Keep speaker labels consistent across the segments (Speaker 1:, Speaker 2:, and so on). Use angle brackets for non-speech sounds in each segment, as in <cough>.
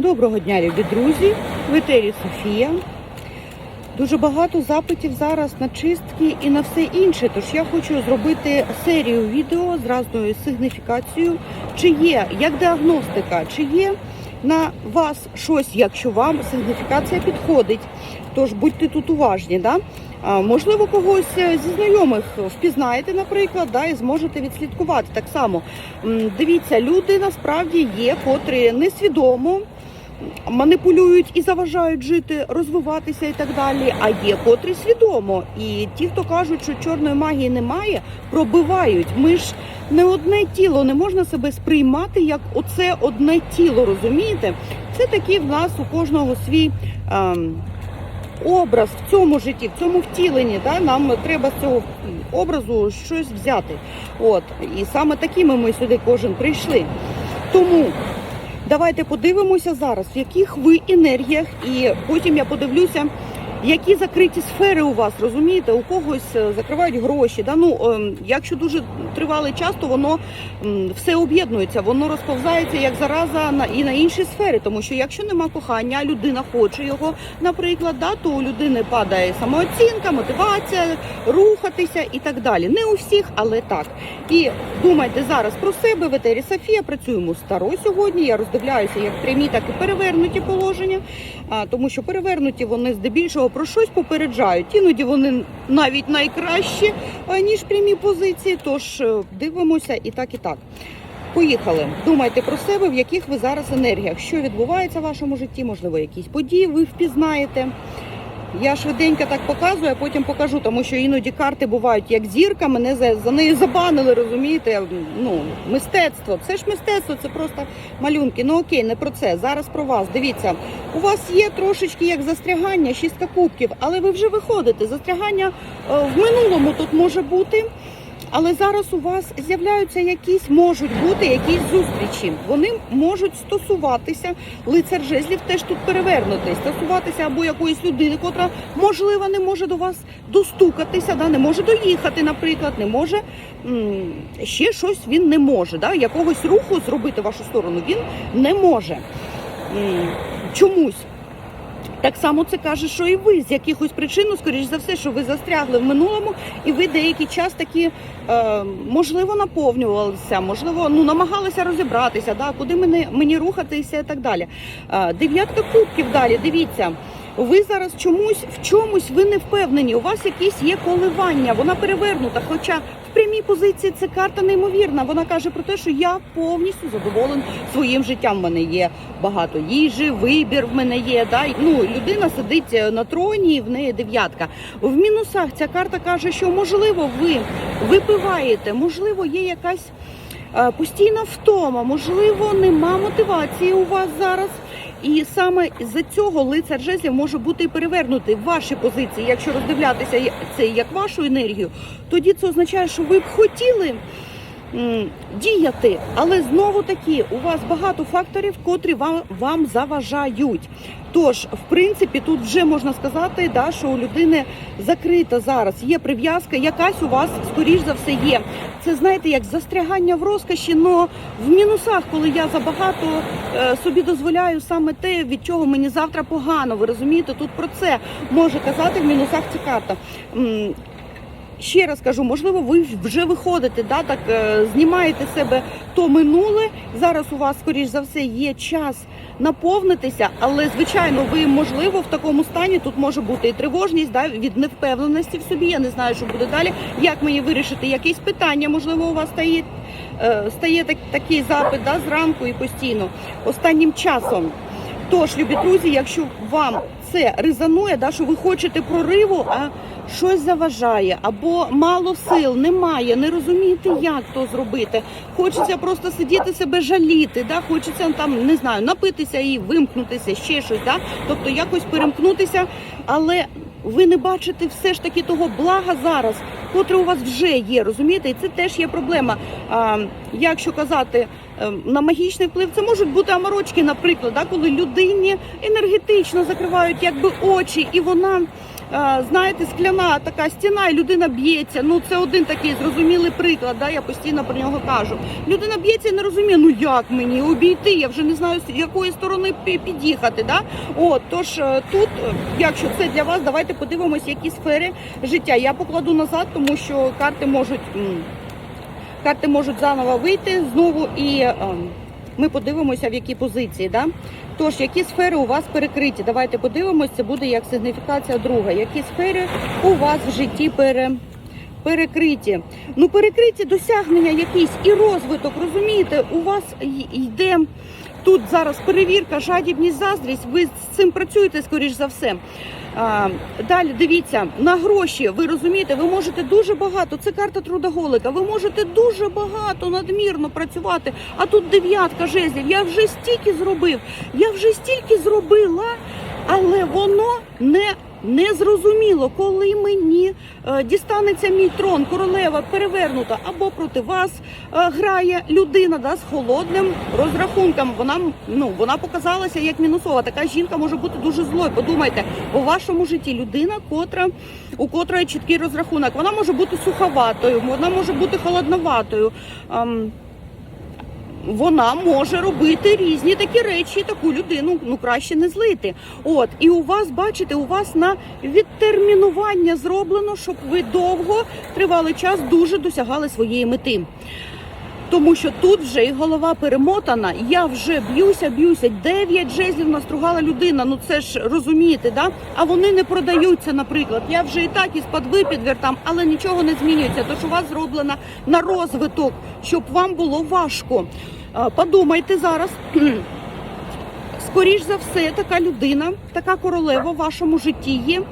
Speaker 1: Доброго дня, любі друзі! В етері Софія. Дуже багато запитів зараз на чистки і на все інше. Тож я хочу зробити серію відео з разною сигніфікацією, чи є як діагностика, чи є на вас щось, якщо вам сигніфікація підходить. Тож будьте тут уважні. Да? Можливо, когось е, зі знайомих впізнаєте, наприклад, да, і зможете відслідкувати. Так само дивіться, люди насправді є, котрі несвідомо маніпулюють і заважають жити, розвиватися і так далі. А є котрі свідомо. І ті, хто кажуть, що чорної магії немає, пробивають. Ми ж не одне тіло, не можна себе сприймати як оце одне тіло. Розумієте? Це такий в нас у кожного свій. ем, Образ в цьому житті, в цьому втіленні, да, нам треба з цього образу щось взяти. От і саме такими ми сюди кожен прийшли. Тому Давайте подивимося зараз, в яких ви енергіях, і потім я подивлюся, які закриті сфери у вас, розумієте, у когось е, закривають гроші. Да? Ну, ем, якщо дуже тривалий час, то воно все об'єднується, воно розповзається як зараза на і на інші сфери. Тому що якщо нема кохання, людина хоче його, наприклад, да, то у людини падає самооцінка, мотивація, рухатися і так далі. Не у всіх, але так. І думайте зараз про себе в етері Софія. Працюємо старо сьогодні. Я роздивляюся як прямі, так і перевернуті положення. Тому що перевернуті вони здебільшого про щось попереджають. Іноді вони навіть найкращі, а, ніж прямі позиції. Тож е, дивимося і так, і так. Поїхали. Думайте про себе, в яких ви зараз енергіях, що відбувається в вашому житті, можливо, якісь події ви впізнаєте. Я швиденько так показую, а потім покажу, тому що іноді карти бувають як зірка, мене за, за нею забанили, розумієте? Ну, мистецтво. Це ж мистецтво, це просто малюнки. Ну окей, не про це. Зараз про вас. Дивіться, у вас є трошечки як застрягання, шістка кубків, але ви вже виходите. Застрягання е, в минулому тут може бути. Але зараз у вас з'являються якісь, можуть бути якісь зустрічі. Вони можуть стосуватися лицар жезлів, теж тут перевернутий, стосуватися або якоїсь людини, котра можливо не може до вас достукатися, да, не може доїхати, наприклад, не може ще щось він не може. Да, якогось руху зробити в вашу сторону він не може. Чомусь. Так само це каже, що і ви з якихось причин, ну, скоріш за все, що ви застрягли в минулому, і ви деякий час такі е, можливо наповнювалися, можливо, ну намагалися розібратися, да, куди мені, мені рухатися і так далі. Е, дев'ятка кубків далі. Дивіться. Ви зараз чомусь в чомусь ви не впевнені. У вас якісь є коливання, вона перевернута. Хоча в прямій позиції це карта неймовірна. Вона каже про те, що я повністю задоволен своїм життям. В мене є багато їжі, вибір в мене є. Да? Ну, людина сидить е, на троні, в неї дев'ятка. В мінусах ця карта каже, що можливо ви випиваєте, можливо, є якась е, постійна втома, можливо, нема мотивації у вас зараз. І саме з цього лицар жезлів може бути і перевернути ваші позиції. Якщо роздивлятися це як вашу енергію, тоді це означає, що ви б хотіли діяти, але знову таки у вас багато факторів, котрі вам, вам заважають. Тож, в принципі, тут вже можна сказати, да, що у людини закрита зараз. Є прив'язка, якась у вас, скоріш за все, є. Це знаєте, як застрягання в розкоші, але в мінусах, коли я забагато е, собі дозволяю саме те, від чого мені завтра погано. Ви розумієте, тут про це може казати в мінусах ця карта. Ще раз кажу, можливо, ви вже виходите, да, так е, знімаєте себе то минуле. Зараз у вас, скоріш за все, є час наповнитися, але звичайно, ви можливо в такому стані тут може бути і тривожність, да, від невпевненості в собі. Я не знаю, що буде далі. Як мені вирішити якісь питання? Можливо, у вас стає, е, стає так, такий запит да, зранку і постійно останнім часом. Тож, любі друзі, якщо вам це резонує, да, що ви хочете прориву, а щось заважає, або мало сил, немає, не розумієте, як то зробити. Хочеться просто сидіти себе жаліти, да, хочеться там, не знаю, напитися і вимкнутися, ще щось, да, тобто якось перемкнутися, але ви не бачите все ж таки того блага зараз, котре у вас вже є, розумієте? І це теж є проблема. А, якщо казати на магічний вплив, це можуть бути аморочки, наприклад, да, коли людині енергетично закривають якби очі, і вона е, знаєте, скляна така стіна, і людина б'ється. Ну це один такий зрозумілий приклад. Да? Я постійно про нього кажу. Людина б'ється і не розуміє, ну як мені обійти? Я вже не знаю з якої сторони під'їхати. Да? От тож е, тут, е, якщо це для вас, давайте подивимось, які сфери життя. Я покладу назад, тому що карти можуть. Карти можуть заново вийти знову і е, ми подивимося, в якій позиції. Да? Тож, які сфери у вас перекриті? Давайте подивимося, це буде як сигніфікація друга. Які сфери у вас в житті пере, перекриті? Ну, перекриті досягнення якісь і розвиток, розумієте, у вас йде тут зараз перевірка, жадібність, заздрість. Ви з цим працюєте, скоріш за все. Далі дивіться на гроші. Ви розумієте, ви можете дуже багато. Це карта трудоголика. Ви можете дуже багато надмірно працювати. А тут дев'ятка жезлів. Я вже стільки зробив, я вже стільки зробила, але воно не. Не зрозуміло, коли мені е, дістанеться мій трон, королева перевернута або проти вас е, грає людина да, з холодним розрахунком. Вона ну вона показалася як мінусова. Така жінка може бути дуже злою. Подумайте, у вашому житті людина, котра у котрої чіткий розрахунок. Вона може бути суховатою, вона може бути холодноватою. Вона може робити різні такі речі, таку людину ну краще не злити. От і у вас, бачите, у вас на відтермінування зроблено, щоб ви довго тривалий час дуже досягали своєї мети. Тому що тут вже і голова перемотана, я вже б'юся, б'юся. Дев'ять жезлів настругала людина. Ну це ж розумієте, да? А вони не продаються, наприклад. Я вже і так із подви підвертам, але нічого не змінюється. Тож у вас зроблена на розвиток, щоб вам було важко. Подумайте зараз. <clears throat> Скоріш за все, така людина, така королева в вашому житті є,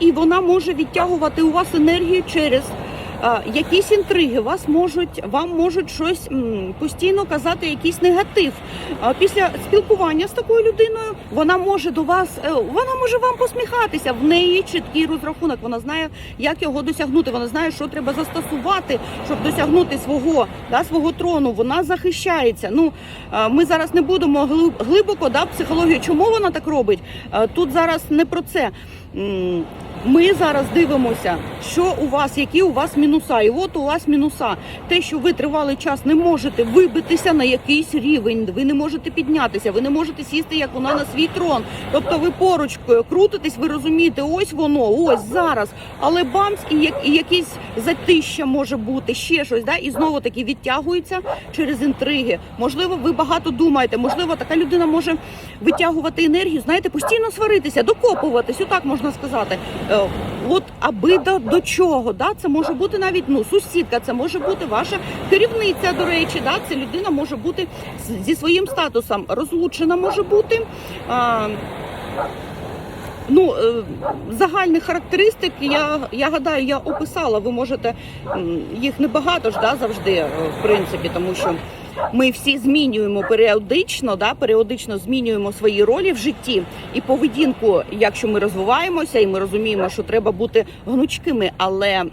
Speaker 1: і вона може відтягувати у вас енергію через якісь інтриги. Вас можуть, вам можуть щось постійно казати, якийсь негатив. Після спілкування з такою людиною вона може до вас, е, вона може вам посміхатися. В неї чіткий розрахунок. Вона знає, як його досягнути. Вона знає, що треба застосувати, щоб досягнути свого да, свого трону. Вона захищається. Ну ми зараз не будемо глиб- глибоко да, психологію. Чому вона так робить? Тут зараз не про це. Ми зараз дивимося, що у вас, які у вас мінуса. І от у вас мінуса. Те, що ви тривалий час не можете вибитися на якийсь рівень, ви не можете піднятися, ви не можете сісти, як вона на свій трон. Тобто ви поруч е, крутитесь, ви розумієте, ось воно, ось зараз. Але бамс, і, як, і якісь затища може бути, ще щось, да? і знову таки відтягується через інтриги. Можливо, ви багато думаєте, можливо, така людина може витягувати енергію, знаєте, постійно сваритися, докопуватись, отак можна сказати. Е, От аби до, до чого, да? це може бути навіть ну сусідка, це може бути ваша керівниця. До речі, да? це людина може бути зі своїм статусом розлучена, може бути. А, Ну, е, загальних характеристик я, я гадаю, я описала. Ви можете їх небагато ж да, завжди, е, в принципі, тому що ми всі змінюємо періодично, да, періодично змінюємо свої ролі в житті і поведінку, якщо ми розвиваємося, і ми розуміємо, що треба бути гнучкими. Але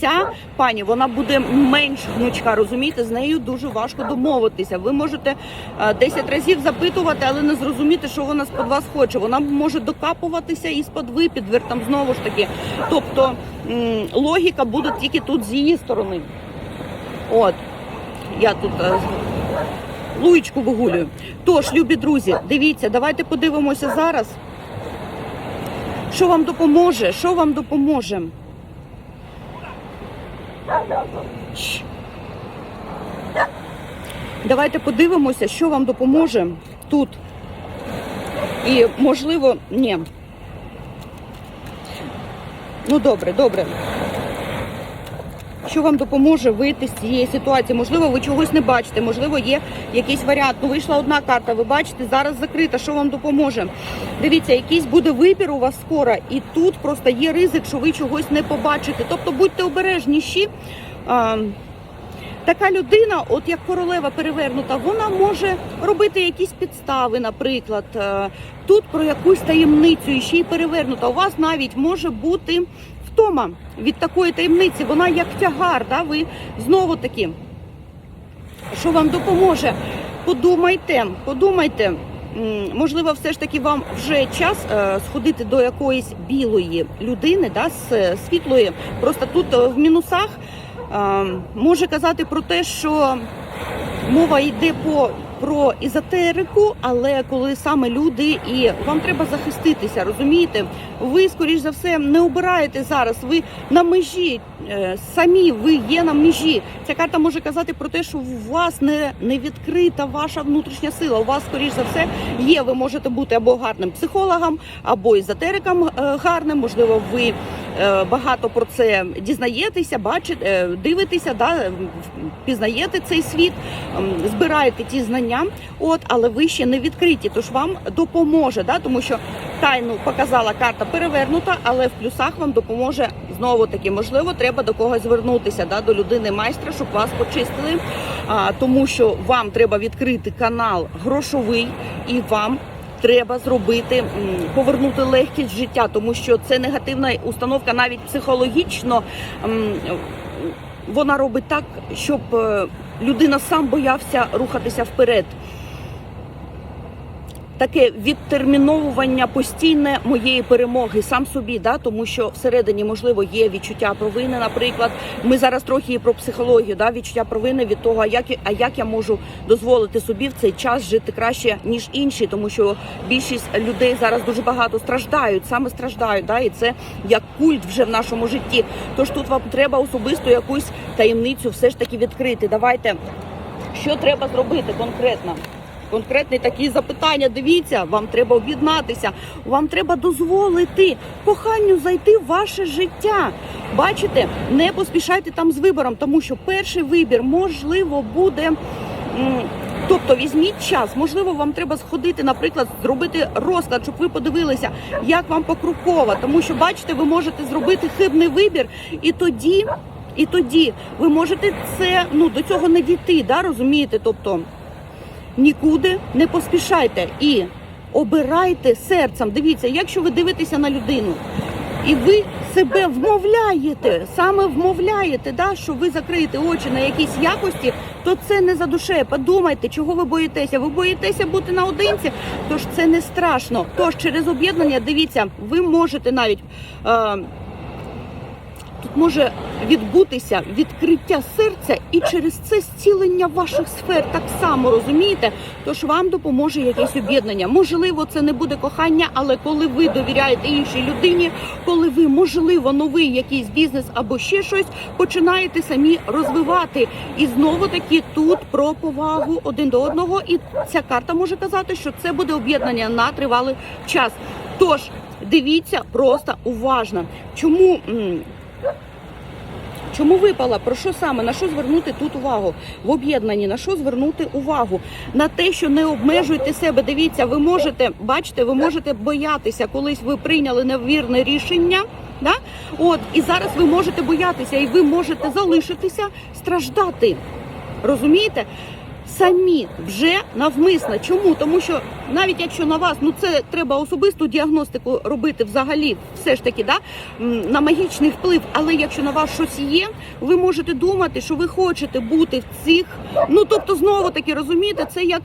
Speaker 1: ця пані вона буде менш гнучка, розумієте, з нею дуже важко домовитися. Ви можете е, 10 разів запитувати, але не зрозуміти, що вона з-под вас хоче. Вона може докапуватися і з-под ви підвертам знову ж таки. Тобто логіка буде тільки тут з її сторони. От. Я тут е, луїчку вигулюю. Тож, любі друзі, дивіться, давайте подивимося зараз. Що вам допоможе? Що вам допоможе? Давайте подивимося, що вам допоможе тут. І можливо, ні. Ну добре, добре. Що вам допоможе вийти з цієї ситуації? Можливо, ви чогось не бачите, можливо, є якийсь варіант. Ну, вийшла одна карта, ви бачите, зараз закрита. Що вам допоможе? Дивіться, якийсь буде вибір у вас скоро, і тут просто є ризик, що ви чогось не побачите. Тобто будьте обережніші. Така людина, от як королева перевернута, вона може робити якісь підстави, наприклад. Е, Тут про якусь таємницю і ще й перевернута. У вас навіть може бути втома від такої таємниці. Вона як тягар. Да? Ви знову таки, що вам допоможе? Подумайте, подумайте. можливо, все ж таки вам вже час е, сходити до якоїсь білої людини, да, з е, світлої. Просто тут в мінусах може казати про те, що мова йде по. Про езотерику, але коли саме люди і вам треба захиститися, розумієте? Ви, скоріш за все, не обираєте зараз. Ви на межі е, самі, ви є на межі. Ця карта може казати про те, що у вас не, не відкрита ваша внутрішня сила. У вас, скоріш за все, є. Ви можете бути або гарним психологом, або езотериком е, гарним. Можливо, ви багато про це дізнаєтеся, бачите, е, дивитеся, да, пізнаєте цей світ, збираєте ті знання. От, але ви ще не відкриті, тож вам допоможе, да, тому що тайну показала карта перевернута, але в плюсах вам допоможе знову таки. Можливо, треба до когось звернутися, да, до людини майстра, щоб вас почистили. А, тому що вам треба відкрити канал грошовий і вам. Треба зробити повернути легкість життя, тому що це негативна установка, навіть психологічно вона робить так, щоб е, людина сам боявся рухатися вперед. Таке відтерміновування постійне моєї перемоги сам собі, да, тому що всередині можливо є відчуття провини. Наприклад, ми зараз трохи і про психологію, да, відчуття провини від того, а як а як я можу дозволити собі в цей час жити краще ніж інші, тому що більшість людей зараз дуже багато страждають, саме страждають, да, і це як культ вже в нашому житті. Тож тут вам треба особисто якусь таємницю все ж таки відкрити. Давайте що треба зробити конкретно? Конкретні такі запитання. Дивіться, вам треба об'єднатися, вам треба дозволити коханню зайти в ваше життя. Бачите, не поспішайте там з вибором, тому що перший вибір можливо буде. Тобто візьміть час, можливо, вам треба сходити, наприклад, зробити розклад, щоб ви подивилися, як вам покроково. Тому що, бачите, ви можете зробити хибний вибір, і тоді, і тоді ви можете це ну до цього не дійти, да, розумієте? Тобто нікуди не поспішайте і обирайте серцем. Дивіться, якщо ви дивитеся на людину. І ви себе вмовляєте, саме вмовляєте, да, що ви закриєте очі на якісь якості, то це не за душею. Подумайте, чого ви боїтеся. Ви боїтеся бути наодинці, тож це не страшно. Тож через об'єднання, дивіться, ви можете навіть. Е, Тут може відбутися відкриття серця і через це зцілення ваших сфер так само розумієте. Тож вам допоможе якесь об'єднання. Можливо, це не буде кохання, але коли ви довіряєте іншій людині, коли ви, можливо, новий якийсь бізнес або ще щось починаєте самі розвивати. І знову таки тут про повагу один до одного. І ця карта може казати, що це буде об'єднання на тривалий час. Тож дивіться просто уважно. Чому? Чому випала? Про що саме? На що звернути тут увагу? В об'єднанні на що звернути увагу? На те, що не обмежуйте себе. Дивіться, ви можете, бачите, ви можете боятися, колись ви прийняли невірне рішення. Да? От, і зараз ви можете боятися, і ви можете залишитися страждати. Розумієте? Самі вже навмисно. Чому? Тому що навіть якщо на вас, ну це треба особисту діагностику робити взагалі, все ж таки, да, на магічний вплив. Але якщо на вас щось є, ви можете думати, що ви хочете бути в цих. Ну тобто, знову таки розумієте, це як.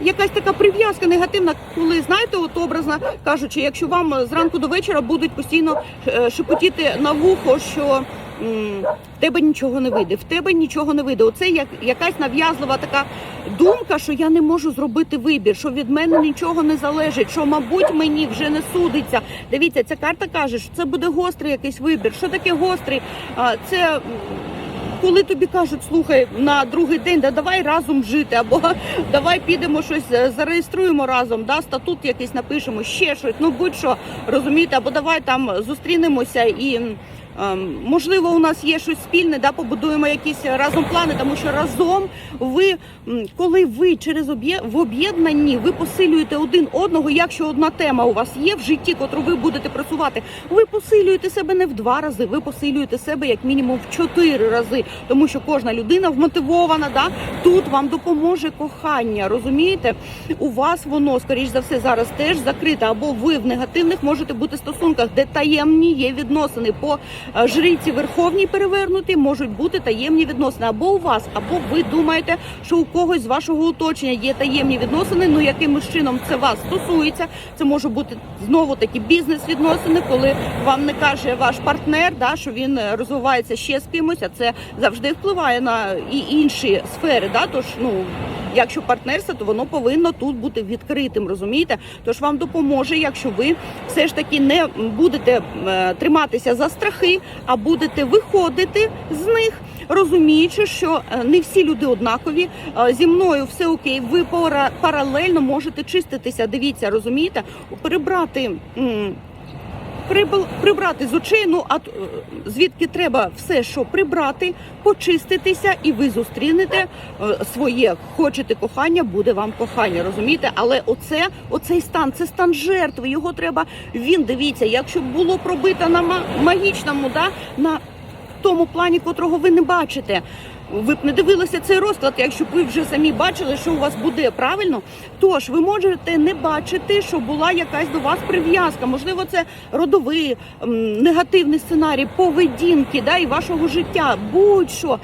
Speaker 1: Якась така прив'язка негативна, коли знаєте, от образно кажучи, якщо вам зранку до вечора будуть постійно е, шепотіти на вухо, що в тебе нічого не вийде, в тебе нічого не вийде. Оце як якась нав'язлива така думка, що я не можу зробити вибір, що від мене нічого не залежить, що, мабуть, мені вже не судиться. Дивіться, ця карта каже, що це буде гострий якийсь вибір. Що таке гострий? Це коли тобі кажуть, слухай, на другий день, да давай разом жити, або <laughs> давай підемо щось е, зареєструємо разом, да, статут якийсь напишемо, ще щось, ну будь-що, розумієте, або давай там зустрінемося і. Ем, Можливо, у нас є щось спільне, да, побудуємо якісь разом плани, тому що разом ви, коли ви через в об'єднанні ви посилюєте один одного, якщо одна тема у вас є в житті, котру ви будете працювати, ви посилюєте себе не в два рази, ви посилюєте себе як мінімум в чотири рази, тому що кожна людина вмотивована. Да? Тут вам допоможе кохання. Розумієте? У вас воно, скоріш за все, зараз теж закрите, або ви в негативних можете бути стосунках, де таємні є відносини по жриці верховній перевернуті, можуть бути таємні відносини або у вас, або ви думаєте, що у когось з вашого оточення є таємні відносини. Ну якимось чином це вас стосується. Це може бути знову такі бізнес-відносини, коли вам не каже ваш партнер, да що він е, розвивається ще з кимось, а це завжди впливає на і інші сфери. Да, тож ну. Якщо партнерство, то воно повинно тут бути відкритим, розумієте? Тож вам допоможе, якщо ви все ж таки не будете е, триматися за страхи, а будете виходити з них, розуміючи, що е, не всі люди однакові. Е, Зі мною все окей. Ви паралельно можете чиститися. Дивіться, розумієте, прибрати. Прибрати з очей, ну а е, звідки треба все, що прибрати, почиститися, і ви зустрінете е, своє. Хочете кохання, буде вам кохання, розумієте? Але оце, оцей стан, це стан жертви. Його треба. Він дивіться, якщо було пробито на ма- магічному, да на тому плані, котрого ви не бачите. Ви б не дивилися цей розклад, якщо б ви вже самі бачили, що у вас буде правильно. Тож ви можете не бачити, що була якась до вас прив'язка. Можливо, це родовий негативний сценарій поведінки да, і вашого життя, будь-що.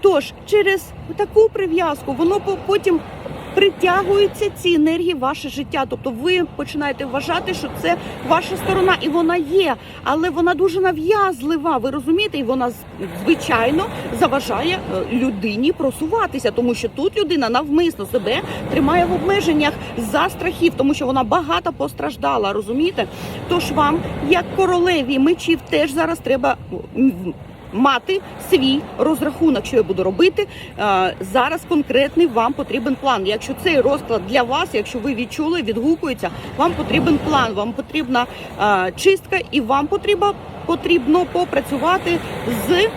Speaker 1: Тож через таку прив'язку воно по- потім притягуються ці енергії в ваше життя. Тобто ви починаєте вважати, що це ваша сторона, і вона є, але вона дуже нав'язлива. Ви розумієте, і вона звичайно заважає е, людині просуватися, тому що тут людина навмисно себе тримає в обмеженнях за страхів, тому що вона багато постраждала. Розумієте? Тож вам, як королеві мечів, теж зараз треба. Мати свій розрахунок, що я буду робити Е, зараз. Конкретний вам потрібен план. Якщо цей розклад для вас, якщо ви відчули, відгукується, вам потрібен план, вам потрібна е, чистка, і вам потрібно потрібно попрацювати з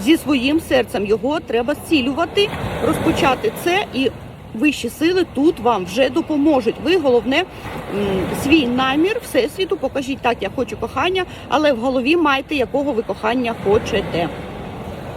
Speaker 1: зі своїм серцем. Його треба зцілювати, розпочати це і. Вищі сили тут вам вже допоможуть. Ви головне свій намір всесвіту покажіть так, я хочу кохання, але в голові майте якого ви кохання хочете.